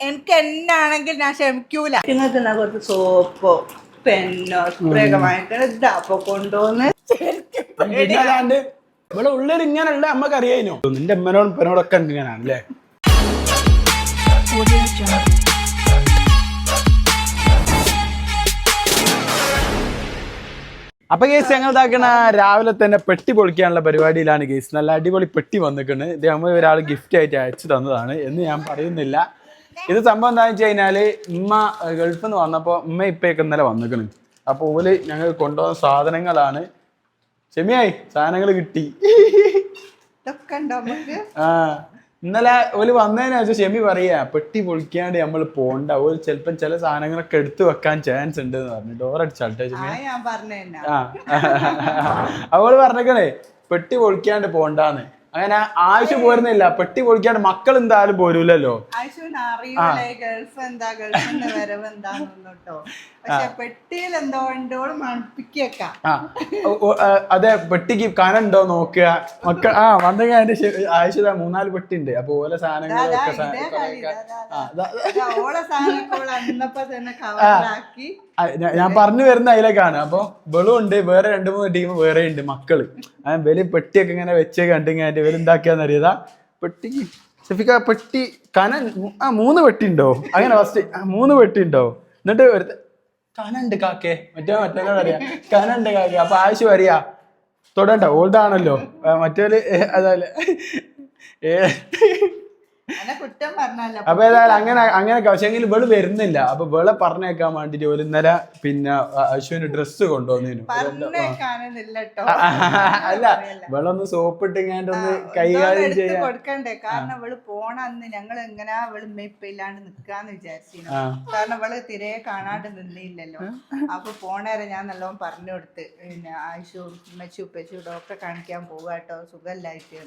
എനിക്ക് എന്നാണെങ്കിൽ ഞാൻ ക്ഷമിക്കൂല. നിങ്ങൾക്ക് എന്നാ കുറച്ച് സോപ്പോ പെന്നോ സ്പ്രേ ഒക്കെ വാങ്ങിക്കണം ഇതാ അപ്പൊ കൊണ്ടുവന്ന് ശരിക്കും പിന്നെ അല്ലാണ്ട് ഇവിടെ ഉള്ളിൽ ഇങ്ങനെയുള്ള നമ്മക്ക് അറിയാനോ നിന്റെ അമ്മനോടും പെനോടൊക്കെ ഇങ്ങനെയാണ് അല്ലേ അപ്പൊ കേസ് ഞങ്ങൾ ഇതാക്കണ രാവിലെ തന്നെ പെട്ടി പൊളിക്കാനുള്ള പരിപാടിയിലാണ് കേസ് നല്ല അടിപൊളി പെട്ടി വന്നിട്ടുണ്ട് ഇത് നമ്മൾ ഒരാൾ ഗിഫ്റ്റ് ആയിട്ട് അയച്ചു തന്നതാണ് എന്ന് ഞാൻ പറയുന്നില്ല. ഇത് സംഭവം എന്താണെന്ന് വെച്ച് കഴിഞ്ഞാൽ ഉമ്മ ഗൾഫിൽ നിന്ന് വന്നപ്പോ ഉമ്മ ഇപ്പയൊക്കെ ഇന്നലെ വന്നിക്കണ്. അപ്പൊ ഓൽ ഞങ്ങൾ കൊണ്ടുവന്ന സാധനങ്ങളാണ്. ചെമിയായി സാധനങ്ങൾ കിട്ടി. ആ ഇന്നലെ ഓൽ വന്നതിന് ശേഷം ഷെമി പറയാ പെട്ടി പൊളിക്കാണ്ട് നമ്മൾ പോണ്ട. ഓൽ ചിലപ്പം ചില സാധനങ്ങളൊക്കെ എടുത്തു വെക്കാൻ ചാൻസ് ഉണ്ട് എന്ന് പറഞ്ഞു ഡോറടിച്ചാട്ടെ ഷെമി ആ അവൾ പറഞ്ഞേക്കണേ പെട്ടി പൊളിക്കാണ്ട് പോണ്ടാന്ന്. അങ്ങനെ ആയിഷ പോരുന്നില്ല. പെട്ടി പൊളിക്കാണ്ട് മക്കൾ എന്തായാലും പോരൂലല്ലോ. അതെ പെട്ടിക്ക് കനുണ്ടോ നോക്കുക. മക്കൾ ആ വന്നെങ്കിൽ അതിന്റെ ആവശ്യത മൂന്നാൽ പെട്ടി ഉണ്ട് അപ്പൊ ഓലെ സാധനങ്ങളൊക്കെ ഞാൻ പറഞ്ഞു വരുന്ന അതിലേക്കാണ്. അപ്പൊ വെളുണ്ട് വേറെ രണ്ട് മൂന്ന് ടീം വേറെ ഉണ്ട് മക്കൾ. വലിയ പെട്ടിയൊക്കെ ഇങ്ങനെ വെച്ച് കണ്ടിങ്ങനെ ഇവർ എന്താക്കിയാന്നറിയതാ പെട്ടിക്ക് ഷെഫിക്ക പെട്ടി കന ആ മൂന്ന് പെട്ടി ഉണ്ടോ? അങ്ങനെ ഫസ്റ്റ് മൂന്ന് പെട്ടി ഉണ്ടോ? എന്നിട്ട് ഒരു കനുണ്ട് കാക്കേ. മറ്റേ മറ്റേനോട് അറിയാം. കനുണ്ട് കാക്കേ. അപ്പൊ ആവശ്യം അറിയാ. തൊടണ്ട ഓൾഡാണല്ലോ മറ്റേ അതല്ലേ? ഏ അപ്പൊ ഏതായാലും അങ്ങനെ അങ്ങനെ എങ്കിലും ഇവൾ വരുന്നില്ല. അപ്പൊ ഇവളെ പറഞ്ഞേക്കാൻ വേണ്ടിട്ട് ഒരു ഇന്നലെ പിന്നെ അശ്വിന് ഡ്രസ്സ് കൊണ്ടുവന്നേനു കേട്ടോ അല്ല ഇവളൊന്ന് സോപ്പ് ഇട്ട് ഒന്ന് കൈകാര്യം ചെയ്യാൻ. കൊടുക്കണ്ടേ? കാരണം ഇവൾ പോണ അന്ന് ഞങ്ങൾ എങ്ങനെയാ ഇവൾ ഇല്ലാണ്ട് നിക്കാന്ന് വിചാരിച്ചിരുന്നു. കാരണം ഇവൾ തിരെ കാണാണ്ട് നിന്നില്ലല്ലോ. അപ്പൊ പോണേരെ ഞാൻ നല്ലോണം പറഞ്ഞു കൊടുത്ത് പിന്നെ ആയിഷു ഉമ്മച്ചു ഉപ്പച്ചു ഡോക്ടറെ കാണിക്കാൻ പോവാട്ടോ സുഖമില്ലായിട്ട്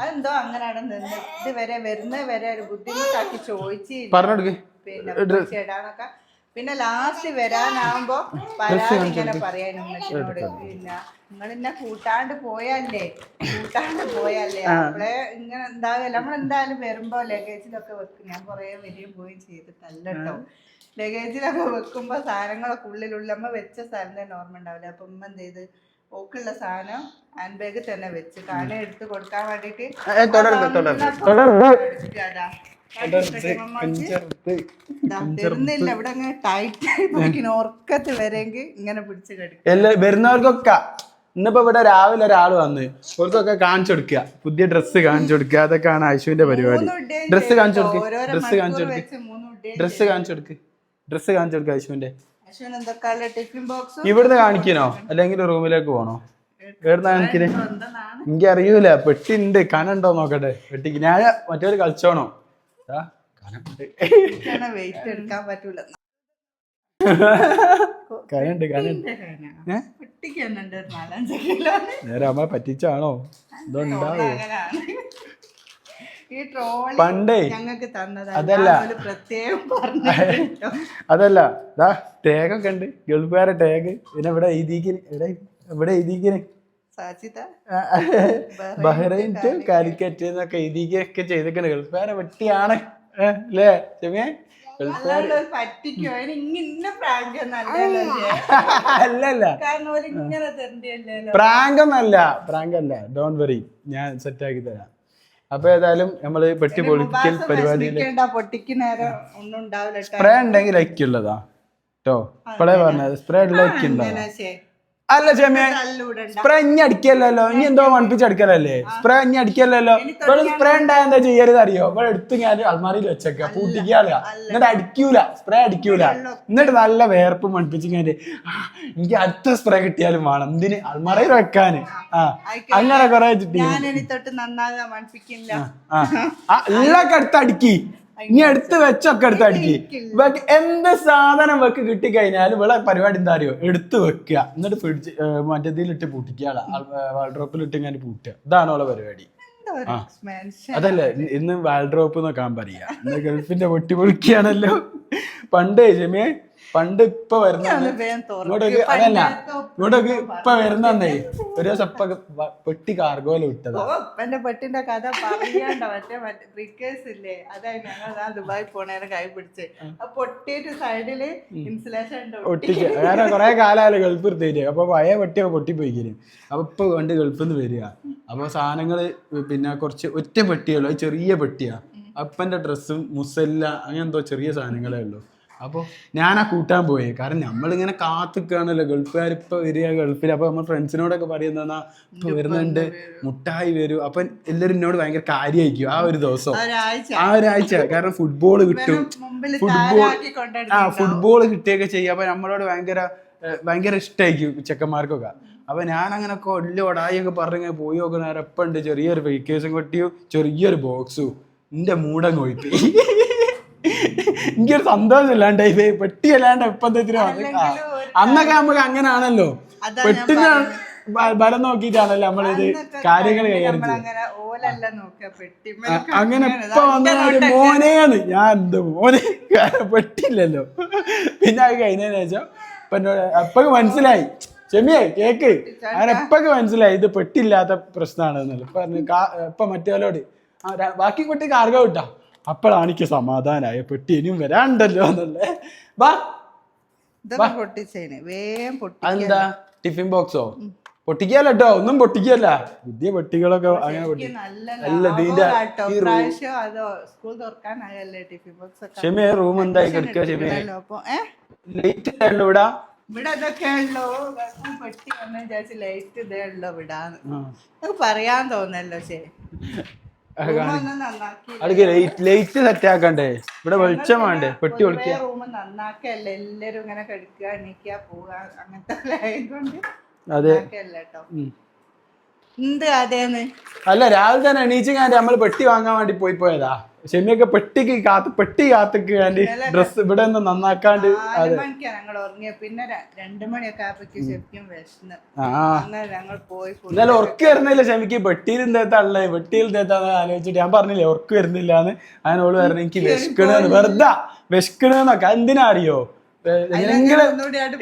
അതെന്തോ അങ്ങനെയാണ് നിന്ന് ഇതുവരെ വരുന്നത് വരെ ഒരു ബുദ്ധിമുട്ടാക്കി ചോദിച്ചില്ല പറഞ്ഞെടുക്ക്. പിന്നെ പിന്നെ ലാസ്റ്റ് വരാനാവുമ്പോ പരാതി ഇങ്ങനെ പറയാൻ ഉമ്മച്ചിനോട് പിന്നെ നിങ്ങൾ ഇന്നെ കൂട്ടാണ്ട് പോയല്ലേ? കൂട്ടാണ്ട് പോയല്ലേ? നമ്മളെ ഇങ്ങനെ എന്താകല്ല നമ്മളെന്തായാലും വരുമ്പോ ലഗേജിലൊക്കെ വെക്കും. ഞാൻ കൊറേ വരികയും പോയി ചെയ്തിട്ടല്ല ലഗേജിലൊക്കെ വെക്കുമ്പോ സാധനങ്ങളൊക്കെ ഉള്ളിലുള്ള അമ്മ വെച്ച സ്ഥലം തന്നെ ഓർമ്മ ഉണ്ടാവില്ല. അപ്പൊ ഉമ്മ എന്ത് ചെയ്ത്? ഓക്കുള്ള സാധനം ഹാൻഡ് ബാഗ് തന്നെ വെച്ച്. കാന എടുത്ത് കൊടുക്കാൻ വേണ്ടിട്ട് തരുന്നില്ല ഇവിടെ അങ്ങനെ ടൈറ്റ് ഉറക്കത്ത് വരെങ്കിൽ ഇങ്ങനെ പിടിച്ച് കിടക്കും. എല്ലാ വരുന്നവർക്കൊക്കെ ഇന്നിപ്പോ ഇവിടെ രാവിലെ ഒരാൾ വന്ന് ഓർക്കൊക്കെ കാണിച്ചു കൊടുക്കുക പുതിയ ഡ്രസ്സ് കാണിച്ചു കൊടുക്കുക അതൊക്കെയാണ് ഐശുവിന്റെ പരിപാടി. ഡ്രസ്സ് കാണിച്ചു കൊടുക്കുക ഡ്രസ്സ് കാണിച്ചു കൊടുക്കുക ഡ്രസ്സ് കാണിച്ചു കൊടുക്കുക ഡ്രസ്സ് കാണിച്ചു കൊടുക്കുക ഐശുവിന്റെ. ഇവിടുന്ന് കാണിക്കണോ? അല്ലെങ്കിൽ റൂമിലേക്ക് പോണോ? എവിടുന്ന കാണിക്കണേ എന്താണ്? എനിക്ക് അറിയൂല. പെട്ടി ഉണ്ട് കനുണ്ടോ നോക്കട്ടെ. പെട്ടിക്ക്. ഞാൻ മറ്റൊരു കളിച്ചോണോ? കനുണ്ട്. വെയിറ്റ് എടുക്കാൻ പറ്റൂല. കനുണ്ട് ഏ? പറ്റിച്ചാണോ? ഇതുണ്ടാവോ? ഈ ട്രോളി പണ്ടേ ഞങ്ങൾക്ക് തന്നതല്ല അതല്ല. പ്രത്യേകം പറഞ്ഞു അതല്ല. ദാ ടാഗ് ഒക്കെ ഉണ്ട്. ഗൾഫുകാരെ ടേഗ് പിന്നെ ഇവിടെ എഴുതിക്കിന് ഇവിടെ ഇവിടെ എഴുതിക്കിന് ബഹ്റൈൻ ടു കാലിക്കറ്റ്. എന്നൊക്കെ എഴുതിക്കൊക്കെ ചെയ്തേക്കണ് ഗൾഫുകാരെ വെട്ടിയാണ് അല്ലേ? ചെമിയെ ഗൾഫുകാർ അല്ലാണ്ട് ഒരു പറ്റിക്കോ? പ്രാങ്ക് ഒന്നല്ല പ്രാങ്ക് അല്ല. ഡോൺ വെറി ഞാൻ സെറ്റ് ആക്കി തരാം. അപ്പൊ ഏതായാലും നമ്മൾ പെട്ടി പൊളിക്കൽ പരിപാടിയിൽ സ്പ്രേ ഉണ്ടെങ്കിൽ അയക്കുള്ളതാ കേട്ടോ ഇപ്പഴേ പറഞ്ഞത് സ്പ്രേ ഉള്ള ശേ. അല്ല തല്ലൂടണ്ട. സ്പ്രേ ഇനി അടിക്കല്ലോ ഇനി എന്തോ മണിപ്പിച്ച് അടിക്കലല്ലേ? സ്പ്രേ ഇനി അടിക്കല്ലോ ഇവിടെ സ്പ്രേ ഉണ്ടായ എന്താ ചെയ്യരുത് അറിയോ ഇവിടെ എടുത്ത് ഞാൻ അൽമാരിയിൽ വെച്ചേക്ക. പൂട്ടിക്കാളുക എന്നിട്ട് അടിക്കൂല. സ്പ്രേ അടിക്കൂല. എന്നിട്ട് നല്ല വേർപ്പ് മണിപ്പിച്ച് കഴിഞ്ഞിട്ട് "ആ, എനിക്ക് അടുത്ത സ്പ്രേ കിട്ടിയാലും വേണം. എന്തിന്? അൽമാരയിൽ വെക്കാന്. ആ. അങ്ങനെ കൊറേ ചിട്ടി ആ അടുത്ത് അടിക്കി. ഇനി എടുത്ത് വെച്ചൊക്കെ എടുത്ത് അടിക്ക്. എന്ത് സാധനം വെക്ക് കിട്ടിക്കഴിഞ്ഞാൽ ഇവിടെ പരിപാടി എന്താ അറിയോ? എടുത്ത് വെക്കുക. എന്നിട്ട് പിടിച്ച് മറ്റേതിലിട്ട് പൂട്ടിക്കുക. വാൾഡ്രോപ്പിലിട്ട് ഇങ്ങനെ പൂട്ടുക. ഇതാണ് അവളെ പരിപാടി. അതല്ലേ ഇന്ന് വാൾഡ്രോപ്പ് നോക്കാൻ പറയാ. ഗൾഫിന്റെ പൊട്ടി പൊളിക്കുകയാണല്ലോ. പണ്ടേ ജമിയെ പണ്ട് ഇപ്പൊ വരുന്ന. ഇങ്ങോട്ടേക്ക് അതല്ല ഇപ്പൊ വരുന്നേ ഒരു ദിവസം ഇപ്പൊ പെട്ടി കാർഗോയിൽ വിട്ടതാ. എന്റെ പെട്ടിന്റെ കഥ പറയാണ്ട? മറ്റേ ബ്രിക്കേഴ്സ് ഇല്ലേ? അതായത് ഞങ്ങൾ ആ ദുബായ് പോണേനെ കൈ പിടിച്ച്. ആ പൊട്ടിയിട്ട് സൈഡിൽ ഇൻസുലേഷൻ ഒട്ടിച്ച്. കാരണം കൊറേ കാലമായാലും ഗൾഫ് എടുത്തേര് അപ്പൊ പഴയ പെട്ടിയൊക്കെ പൊട്ടിപ്പോയിക്കിന് അപ്പൊ ഇപ്പൊ കണ്ട് ഗൾഫിൽ നിന്ന് വരിക. അപ്പൊ സാധനങ്ങൾ പിന്നെ കുറച്ച് ഒറ്റ പെട്ടിയുള്ളൂ ചെറിയ പെട്ടിയാ. അപ്പന്റെ ഡ്രസ്സും മുസല്ല അങ്ങനെന്തോ ചെറിയ സാധനങ്ങളേ ഉള്ളൂ. അപ്പോൾ ഞാൻ ആ കൂട്ടാൻ പോയി. കാരണം നമ്മളിങ്ങനെ കാത്തിക്കാണല്ലോ. ഗൾഫുകാർ ഇപ്പൊ വരിക ഗൾഫിൽ അപ്പോൾ നമ്മൾ ഫ്രണ്ട്സിനോടൊക്കെ പറയുന്ന ഇപ്പോൾ വരുന്നുണ്ട്. മുട്ടായി വരും. അപ്പൊ എല്ലാവരും എന്നോട് ഭയങ്കര കാര്യമായിരിക്കും ആ ഒരു ദിവസം. ആ ഒരാഴ്ച കാരണം ഫുട്ബോൾ കിട്ടും. ഫുട്ബോൾ ആ ഫുട്ബോൾ കിട്ടിയൊക്കെ ചെയ്യും. അപ്പൊ നമ്മളോട് ഭയങ്കര ഭയങ്കര ഇഷ്ടമായിരിക്കും ചെക്കന്മാർക്കൊക്കെ. അപ്പൊ ഞാൻ അങ്ങനെ കൊല്ലം ഒടായി ഒക്കെ പറഞ്ഞ് പോയി നോക്കുന്ന നേരം എപ്പം ഉണ്ട് ചെറിയൊരു വെയ്ക്കേഴ്സും കൊട്ടിയും ചെറിയൊരു ബോക്സു എന്റെ മൂടങ്ങ് പോയിട്ട് എനിക്കൊരു സന്തോഷം ഇല്ലാണ്ടായി പോയി. പെട്ടി അല്ലാണ്ട് എപ്പം തെറ്റിനും അന്നൊക്കെ നമുക്ക് അങ്ങനെയാണല്ലോ അതാ പെട്ടിന് ബ- ബലം നോക്കിയിട്ടാണല്ലോ നമ്മളിത് കാര്യങ്ങൾ കൈകാര്യം അങ്ങനെ ഇപ്പൊ വന്ന മോനെയാണ്. ഞാൻ എന്ത് മോനെ? പെട്ടില്ലല്ലോ പിന്നെ അത് കഴിഞ്ഞതിന് ശേഷം ഇപ്പൊ എന്നോട് അപ്പൊക്ക് മനസ്സിലായി? ചെമ്മിയെ കേക്ക്. അങ്ങനെ എപ്പൊക്കെ മനസ്സിലായി? ഇത് പെട്ടില്ലാത്ത പ്രശ്നമാണ് എന്നല്ലോ ഇപ്പൊ ഇപ്പൊ മറ്റേലോട് ആ ബാക്കി കുട്ടി കാർഗോ വിട്ടാ? അപ്പോഴാണ് എനിക്ക് സമാധാനായ. പെട്ടി ഇനിയും വരാണ്ടല്ലോ എന്നല്ലേ. വാ. ഇതൊക്കെ പൊട്ടിച്ചേന്. വേഗം പൊട്ടി അതെന്താ? ടിഫിൻ ബോക്സോ? പൊട്ടിക്കല്ല കേട്ടോ ഒന്നും പൊട്ടിക്കല്ല പുതിയ പെട്ടികളൊക്കെ അങ്ങനെ പൊട്ടി നല്ല അല്ല, ഇതിന്റെ ലാഭമാട്ടോ. പ്രാവശ്യം അതോ സ്കൂൾ തുറക്കാനായല്ലേ ടിഫിൻ ബോക്സ് ഒക്കെ? ഷെമിയെ റൂം എന്തായി കിടക്കുക ഷെമിയെ ഇട്ടല്ലോ. അപ്പൊ ഏ? ലേറ്റ് ആയല്ലോ ഇവിടെ? ഇവിടെ അതൊക്കെ ഉള്ളോ. വെറും പെട്ടി വിചാരിച്ച് ലൈറ്റ് ഇതേ ഉള്ളോ വിടാന്ന് നമുക്ക് പറയാൻ തോന്നല്ലോ ശരി. അടുക്ക് ലൈറ്റ് ലൈറ്റ് സെറ്റ് ആക്കണ്ടേ? ഇവിടെ വെളിച്ചം വേണ്ടേ? പെട്ടി ഒളിക്കുക നന്നാക്കല്ല? എല്ലാരും ഇങ്ങനെ കെടുക്കുക എണീക്കുക പോവുക അങ്ങനത്തെ അതെ. എന്ത് അതേന്ന് അല്ല രാവിലെ തന്നെ എണീച്ച് ഞാൻ നമ്മൾ പെട്ടി വാങ്ങാൻ വേണ്ടി പോയി പോയതാ. ഷെമിയൊക്കെ പെട്ടിക്ക് കാത്ത് പെട്ടി കാത്തിക്ക് വേണ്ടി ഡ്രസ് ഇവിടെ ഒന്ന് നന്നാക്കാണ്ട് എന്നാലും ഉറക്ക് വരുന്നില്ല ഷെമിക്ക് പെട്ടിയിൽ തേത്താണല്ലേ പെട്ടിയിൽ തേത്താന്ന് ആലോചിച്ചിട്ട് ഞാൻ പറഞ്ഞില്ലേ ഉറക്ക് വരുന്നില്ല എന്ന് അതിനോട് പറഞ്ഞു എനിക്ക് വിശക്കണെന്ന്. വെറുതെ. വിശക്കണെന്നൊക്കെ. എന്തിനാ അറിയോ എങ്ങനെങ്കിലും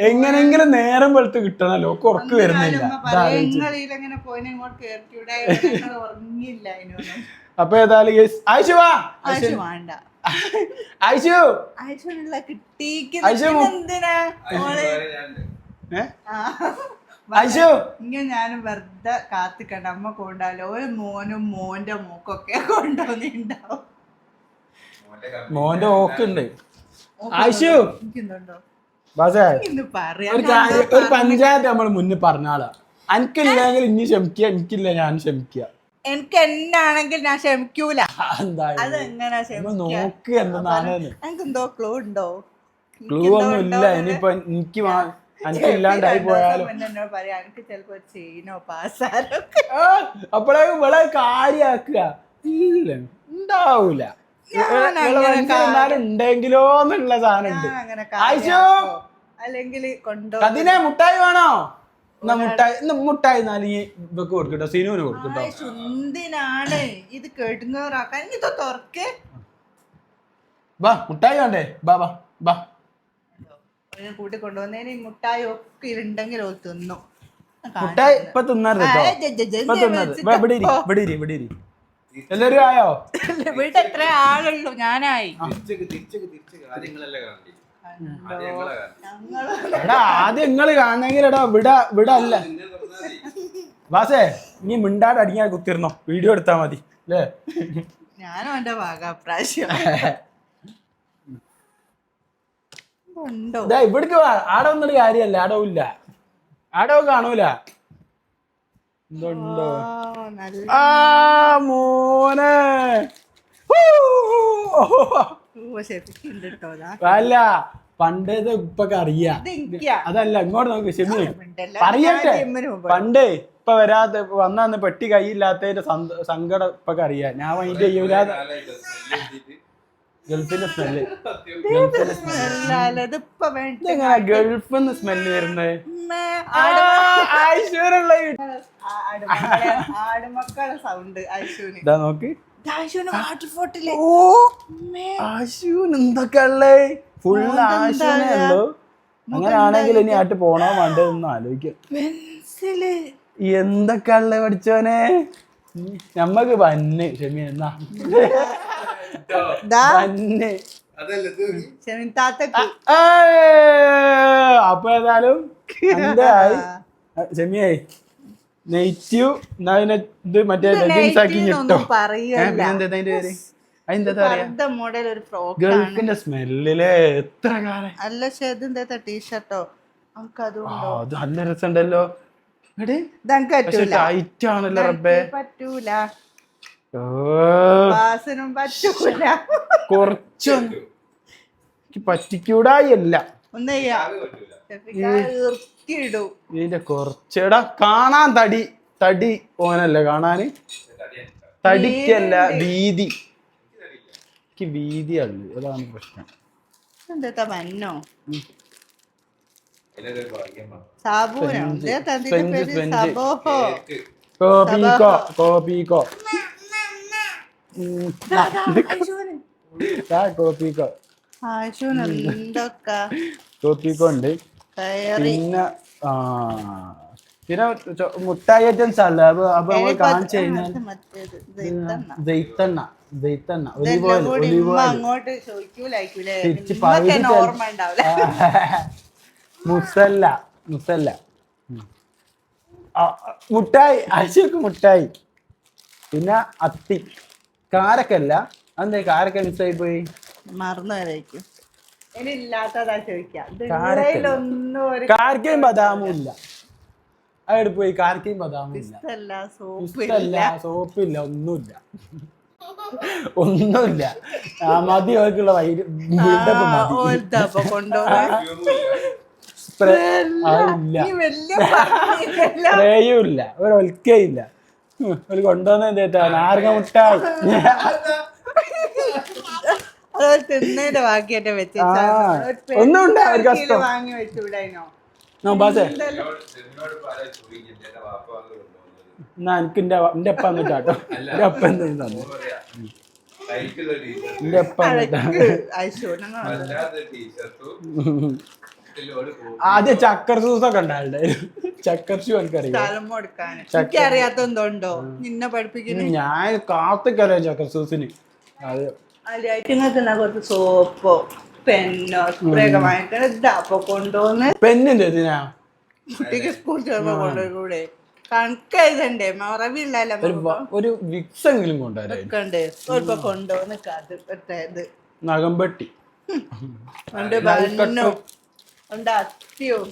എങ്ങനെങ്കിലും നേരം വെളുത്ത് കിട്ടണല്ലോ. ഒക്കെ ഉറക്ക് വരുന്നില്ല. അപ്പൊ ഏതായാലും ആയിഷു വാ. വേണ്ട. ആയിഷു ആയിഷു ഇങ്ങനെ ഞാനും വെറുതെ കാത്തിക്കണ്ട. അമ്മ കൊണ്ടാലോ ഒരു മോനും മോന്റെ മൂക്കൊക്കെ കൊണ്ടുവന്നിണ്ടാവും. മോന്റെ ഓക്കുണ്ട് ആയിഷു ഒരു പഞ്ചായത്ത് നമ്മൾ മുന്നിൽ പറഞ്ഞാളാ എനിക്കില്ലെങ്കിൽ ഇനി ക്ഷമിക്കുക എനിക്കില്ല ഞാൻ ക്ഷമിക്കുക എനിക്ക് എന്നാണെങ്കിൽ ഞാൻ ക്ഷമിക്കൂല. അത് എങ്ങനെ നോക്ക് എന്താണ് എനിക്ക് എന്തോ ക്ലൂ ഉണ്ടോ? ക്ലൂ ഒന്നും ഇല്ല. ഇനിയിപ്പൊ എനിക്ക് വാ- എനിക്ക് ഇല്ലാണ്ടായി പോയാലോ. പറയാം എനിക്ക് ചിലപ്പോ കാര്യാക്കുക. ഇല്ല ഉണ്ടാവൂല. ഉണ്ടെങ്കിലോ എന്നുള്ള സാധനം ഉണ്ട്. അല്ലെങ്കിൽ കൊണ്ടോ? അതിനെ മുട്ടായി വേണോ? എന്നാ മുട്ടായി ഇന്ന് മുട്ടായി എന്നാലും ഈ ഇവക്ക് കൊടുക്കട്ടോ സിനുവിന് കൊടുക്കട്ടോ. ആയിഷു, എന്തിനാണ് ഇത് കേട്ടുന്നവരാക്കാൻ ഇത് തുറക്ക്. വാ മുട്ടായി വേണ്ടേ? ബാ ബാ ബാ ഒരു കൂട്ടി കൊണ്ടുവന്നതിന് ഈ മുട്ടായി ഒക്കെ ഉണ്ടെങ്കിൽ ഓ തിന്നു. മുട്ടായി ഇപ്പൊ കേട്ടോ. ഇപ്പൊ വാ, ഇവിടെ ഇരി ഇവിടെ ഇരി ഇവിടെ ഇരി എല്ലാരും ആയോ? ഇവിടെ എത്ര ആളുള്ളൂ? ഞാനായി. തിരിച്ചക്ക് തിരിച്ചക്ക് തിരിച്ചക്ക് കാണണ്ടി? എടാ ആദ്യം നിങ്ങൾ കാണണമെങ്കിൽ എടാ വിട വിട അല്ല. പിന്നെ നീ മിണ്ടാട് അടിക്കാൻ കുത്തിരുന്നോ? വീഡിയോ എടുത്താ മതി അല്ലേ ഞാനും എന്റെ ഭാഗാപ്രാശ്യം ഉണ്ടോ? ഇവിടേക്ക് വാ. ആടെ ഒന്നൊരു കാര്യല്ല ആടോ ഇല്ല ആടോ കാണൂല. എന്തുണ്ടോ ആ, ആ മോനെ. ഹൂ. അല്ല പണ്ടേത് ഇപ്പൊക്കെ അറിയാം. അതല്ല ഇങ്ങോട്ട് നോക്ക് ശരി. പറയട്ടെ. പണ്ടേ ഇപ്പൊ വരാതെ വന്നു പെട്ടി കൈയില്ലാത്തതിന്റെ സങ്കടം ഇപ്പൊക്കെ അറിയാം. ഞാൻ അതിന്റെ ചെയ്യൂലാതെ. ഗൾഫിന്റെ സ്മെല്ല്. എങ്ങനെ ഗൾഫിൽ നിന്ന് സ്മെല്ല്. വരുന്നത് ഐശുവിന് ഇതാ നോക്ക്. ഓ. ആശുവിന് എന്തൊക്കെ ഫുൾ ഫുള്ള് ആശുവിനെ ഉള്ളൂ. അങ്ങനെയാണെങ്കിൽ ഇനി ആട്ട് പോണോ വേണ്ടതെന്ന് ആലോചിക്കാം. പെൻസിൽ. എന്തൊക്കെ ഉള്ള പഠിച്ചോനെ നമ്മക്ക് പന്ന് ക്ഷമി എന്നാ പന്ന് ഏയ്! അപ്പൊ ഏതായാലും എന്തായി ക്ഷമിയായി നെയ്റ്റീവ് ഇത് മറ്റേ ലെഗിൻസ് ആക്കി ഞെട്ടോ ഗൾഫിന്റെ സ്മെല്ലിൽ എത്ര കാലം? അല്ല ടീഷർട്ടോ അത് നല്ല രസമുണ്ടല്ലോ. ടൈറ്റ് ആണല്ലോ റബ്ബേ. പറ്റൂല. പറ്റൂല. കുറച്ചൊന്നും പറ്റിക്കൂടായല്ല. ഇതിന്റെ കുറച്ചെടാ കാണാൻ തടി. തടി ഓനല്ലേ കാണാന്. തടിക്കല്ല വീതി. എനിക്ക് വീതിയുള്ളു അതാണ് പ്രശ്നം. ആശുവിന് എന്തൊക്കെ? ഉണ്ട്. പിന്നെ ആ പിന്നെ മുട്ടായി ഐറ്റംസ് അല്ല? അപ്പൊ അപ്പൊ നമ്മൾ കാണിച്ചു കഴിഞ്ഞാൽ. ജെയ്ത്തെണ്ണ ജെയ്ത്തെണ്ണ ഒലിവ് ഓയിൽ ഒലിവ് ഓയിൽ. തിരിച്ച് മുസല്ല മുസല്ല. മുട്ടായി അശോക്ക് മുട്ടായി. പിന്നെ അത്തി കാരക്കല്ല. അതെന്താ കാരക്ക മിസ്സായി പോയി. മറന്നു ഇനി ഇല്ലാത്തതാ ചോദിക്കാം. കാർക്കയും ബദാമും ഇല്ല. അവിടെ പോയി കാർക്കയും ബദാമും ഇല്ല. സോപ്പില്ല. ഒന്നുമില്ല. ഒന്നുമില്ല. ആ മതി അവർക്കുള്ള. സ്പ്രേയും ഇല്ല. ഒരു ഒൽക്കയില്ല ഒരു കൊണ്ടുവന്ന എന്താ നാരങ്ങ മുട്ടായി. അത് തിന്നതിന്റെ ബാക്കിയായിട്ട് വെച്ചാ ഒന്നും കഷ്ടം. വാങ്ങി വെച്ചുവിടാനോ? ആ ബാസേ. എന്നാ എനിക്ക് എന്റെ എന്റെ അപ്പ എന്നിട്ടാട്ടോ എന്റെ അപ്പ എന്തെങ്കിലും തന്നു. എന്റെ അപ്പ എന്നിട്ടാ അയച്ചു ആദ്യം ചക്കർ സൂസ് ഒക്കെ ഉണ്ടായിരുന്നു ചക്കർ ഷൂ എനിക്കറിയാം സ്ഥലം കൊടുക്കാൻ. എനിക്ക് അറിയാത്ത എന്തുണ്ടോ നിന്നെ പഠിപ്പിക്കുന്നു ഞാൻ കാത്തിക്കറിയാം ചക്കർ സൂസിന്. അത് അതിലേക്ക് കുറച്ച് സോപ്പോ പെന്നോ സ്പ്രേ ഒക്കെ വാങ്ങിക്കണം ഇതാ അപ്പൊ കൊണ്ടുവന്ന് പെണ്ണിന്റെ കുട്ടിക്ക് സ്കൂൾ ചേർന്ന് കണക്ക് എഴുതണ്ടേ? മറവില്ലല്ലോ ഒരു വ- ഒരു വിക്സ് എങ്കിലും സ്വല്പം കൊണ്ടുവന്ന് കത് ഇത്. നഖംപെട്ടി. ഉണ്ട് ബണ്ണും ഉണ്ട് അത്തിയും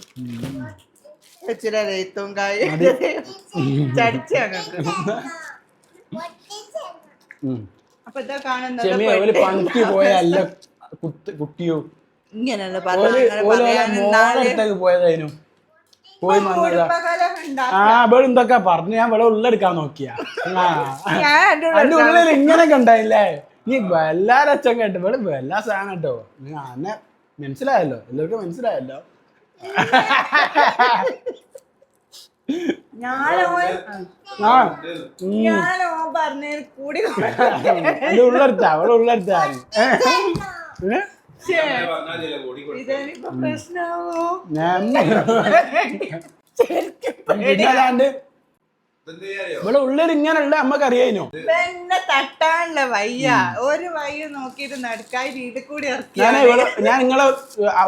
ഇച്ചിരി രേത്തും കായും ചടിച്ച ഞങ്ങൾക്ക് ഉം. അപ്പൊ ഇതാ കാണുന്നത് പണിക്ക് കുട്ടിയോ? ഇങ്ങനെയല്ല പറഞ്ഞു പോയതായിരുന്നു. പോയി എന്തൊക്കെ ഞാൻ ഇവിടെ ഉള്ളെടുക്കാൻ നോക്കിയാ. ഞാൻ അതിന്റെ ഉള്ളിൽ ഇങ്ങനൊക്കെ ഉണ്ടായില്ലേ? നീ എല്ലാരും അച്ഛൻ കേട്ടോ ഇവിടെ വല്ലാ സാധനം കേട്ടോ. നീ അന്നെ മനസ്സിലായല്ലോ എല്ലാവർക്കും മനസ്സിലായല്ലോ. ഞാനോ ഉള്ളെടുത്താ ഇവിടെ ഉള്ളിൽ ഇങ്ങനെയുള്ള അമ്മയ്ക്ക് അറിയാനോ എന്നെ തട്ടാനുള്ള വയ്യ. ഒരു വയ്യ നോക്കിയിട്ട് നടക്കായി രീതി കൂടി ഇറക്കി ഞാൻ ഇവിടെ ഞാൻ നിങ്ങളെ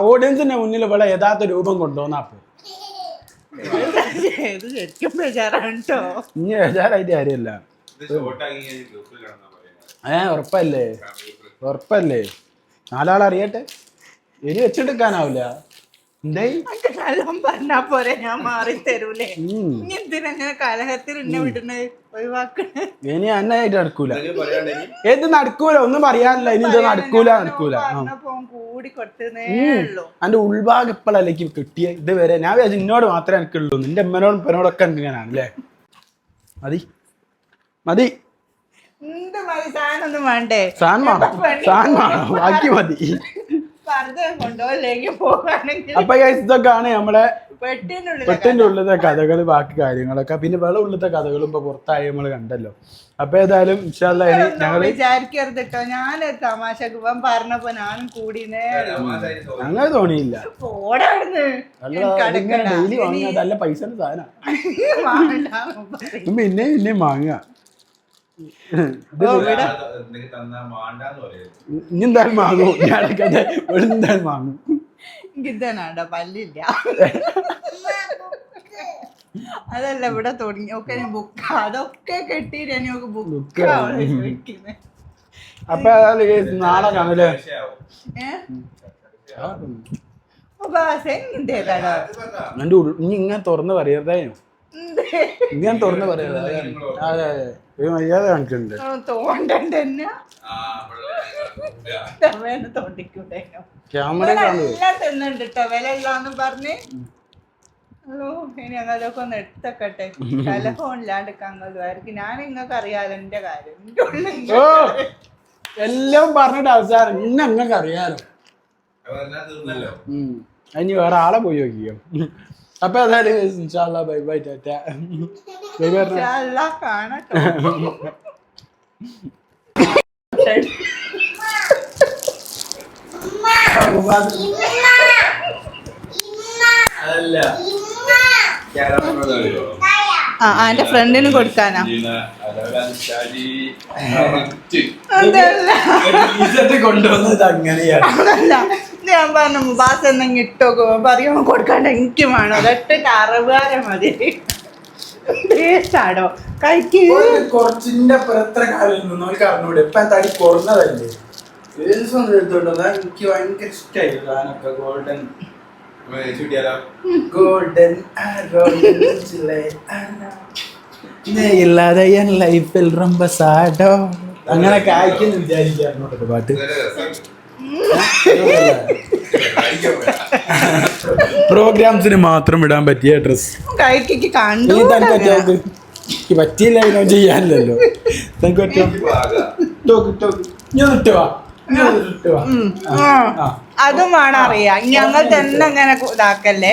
ഓഡിയൻസിന്റെ മുന്നിൽ ഇവിടെ യഥാർത്ഥ രൂപം കൊണ്ടുവന്നപ്പോ ഇത് ശരിക്കും ബേജാറാണ് കേട്ടോ ഇനി ബേജാറായിട്ട് കാര്യമല്ല. ഇത് ഷോർട്ടാക്കി കഴിഞ്ഞ് ഗ്രൂപ്പിൽ കിടന്നാ പറയുന്നത്. ഏ ഉറപ്പല്ലേ? ഉറപ്പല്ലേ? നാലാളറിയട്ടെ. ഇനി വെച്ചെടുക്കാനാവില്ല നല്ലോണം പറഞ്ഞാ പോരെ ഞാൻ മാറി തരൂലേ. എന്തിനങ്ങനെ കലഹത്തിൽ എന്നെ വിടുന്നത് ഒഴിവാക്കണേ? ഇനി അന്നായിട്ട് നടക്കൂല. എന്തെങ്കിലും ഏത് നടക്കൂല ഒന്നും പറയാനില്ല. ഇനി ഇത് നടക്കൂല നടക്കൂല. എന്റെ ഉൾഭാഗം ഇപ്പോഴല്ലേ എനിക്ക് കിട്ടിയ ഇതുവരെ. ഞാൻ വിചാരിച്ചു എന്നോട് മാത്രമേ എനിക്കുള്ളൂ. നിന്റെ അമ്മനോടും പെനോടൊക്കെ എനിക്ക് ഇങ്ങനെയാണ് അല്ലേ? മതി. മതി. സാധനം വേണ്ടേ. സാധനം വേണം. സാധനം വേണം. ബാക്കി മതി. വെറുതെ കൊണ്ടുപോയില്ലെങ്കിൽ പോവാണെങ്കിൽ അപ്പൊ ഇതൊക്കെയാണ് നമ്മുടെ പെട്ടിനുള്ളിൽ പെട്ടിന്റെ ഉള്ളിലത്തെ കഥകൾ ബാക്കി കാര്യങ്ങളൊക്കെ. പിന്നെ വെള്ളം ഉള്ളിലത്തെ കഥകളും ഇപ്പൊ പുറത്തായി നമ്മൾ കണ്ടല്ലോ. അപ്പൊ ഏതായാലും ഇൻഷാല്ല ഇനി ഞങ്ങൾ വിചാരിക്കരുത് കേട്ടോ ഞാൻ തമാശക്ക് ഇവൻ പറഞ്ഞപ്പോ ഞാനും കൂടിനേ അങ്ങനെ തോന്നിയില്ല. ഡെയിലി വാങ്ങുക നല്ല പൈസ സാധനം. പിന്നെ പിന്നെ വാങ്ങുക ഇത് എന്തെങ്കിലും തന്നാ മാണ്ടാന്ന് പറയുന്നത് ഇനി എന്തായാലും വാങ്ങും ഞാനൊക്കെ എന്തായാലും വാങ്ങും ഇതനാടോ പല്ലില്ല. അതല്ല ഇവിടെ തുടങ്ങി. ഒക്കെ ബുക്ക് അതൊക്കെ കെട്ടിയിട്ട് ബുക്ക് അപ്പൊ നാളെ കാണല്ലേ ഇനി ഇങ്ങനെ തുറന്ന് പറയരുതേ ഇങ്ങനെ തുറന്ന് പറയരുത്. അതെ അതെ. ഒരു മര്യാദ തോണ്ടണ്ട ക്യാമറ എല്ലാം തിന്നുണ്ട് കേട്ടോ വില ഇല്ലാന്ന് പറഞ്ഞ്. ഹലോ ഇനി അതൊക്കെ ഒന്ന് എടുത്തക്കട്ടെ. ടെലഫോണിലാണ്ട് കങ്ങുമായിരിക്കും ഞാൻ നിങ്ങൾക്ക് അറിയാലോ എന്റെ കാര്യം. എന്റെ ഉള്ളിൽ എല്ലാം പറഞ്ഞിട്ട് അവസാനം ഇന്ന അറിയാലോ. അതിന് വേറെ ആളെ പോയി നോക്കിയോ അപ്പൊ ഏതായാലും ഇൻഷാല്ലാ ബൈ ബൈ ടാറ്റ. ബൈ ആ ആ, എന്റെ ഫ്രണ്ടിന് കൊടുക്കാനാ. കൊണ്ടുവന്നത് അങ്ങനെയാണ്. ഞാൻ പറഞ്ഞു മുബാസ് എന്തെങ്കിലും ഇട്ടോ പറയുമ്പോൾ കൊടുക്കാണ്ട് എനിക്ക് വേണം. ഒരൊറ്റ അറുപതാരം മതി. ടേസ്റ്റാടോ കഴിക്ക് കുറച്ചിന്റെ എത്ര കാലം നിന്നവർക്ക് അറിഞ്ഞൂടെ? ഇപ്പൊ തടി കുറഞ്ഞതല്ലേ? റീൽസ് ഒന്നും എടുത്തോണ്ടോ എനിക്ക് ഭയങ്കര ഇഷ്ടമായി സാധനമൊക്കെ. ഗോൾഡൻ ഗോൾഡൻ ഇല്ലാതെ എൻ ലൈഫിൽ റൊമ്പ സാഡോ. അങ്ങനെ കായ്ക്കുന്നു വിചാരിക്കാറുണ്ടോ പാട്ട്. പ്രോഗ്രാംസിന് മാത്രം ഇടാൻ പറ്റിയ ഡ്രസ് കണ്ടു എനിക്ക് പറ്റിയില്ല ഇതിനോ ചെയ്യാനില്ലല്ലോ. തനിക്ക് ഞാൻ ഇട്ടുവാ അതും വേണം അറിയാം. ഞങ്ങൾ തന്നെ അങ്ങനെ ഇതാക്കല്ലേ?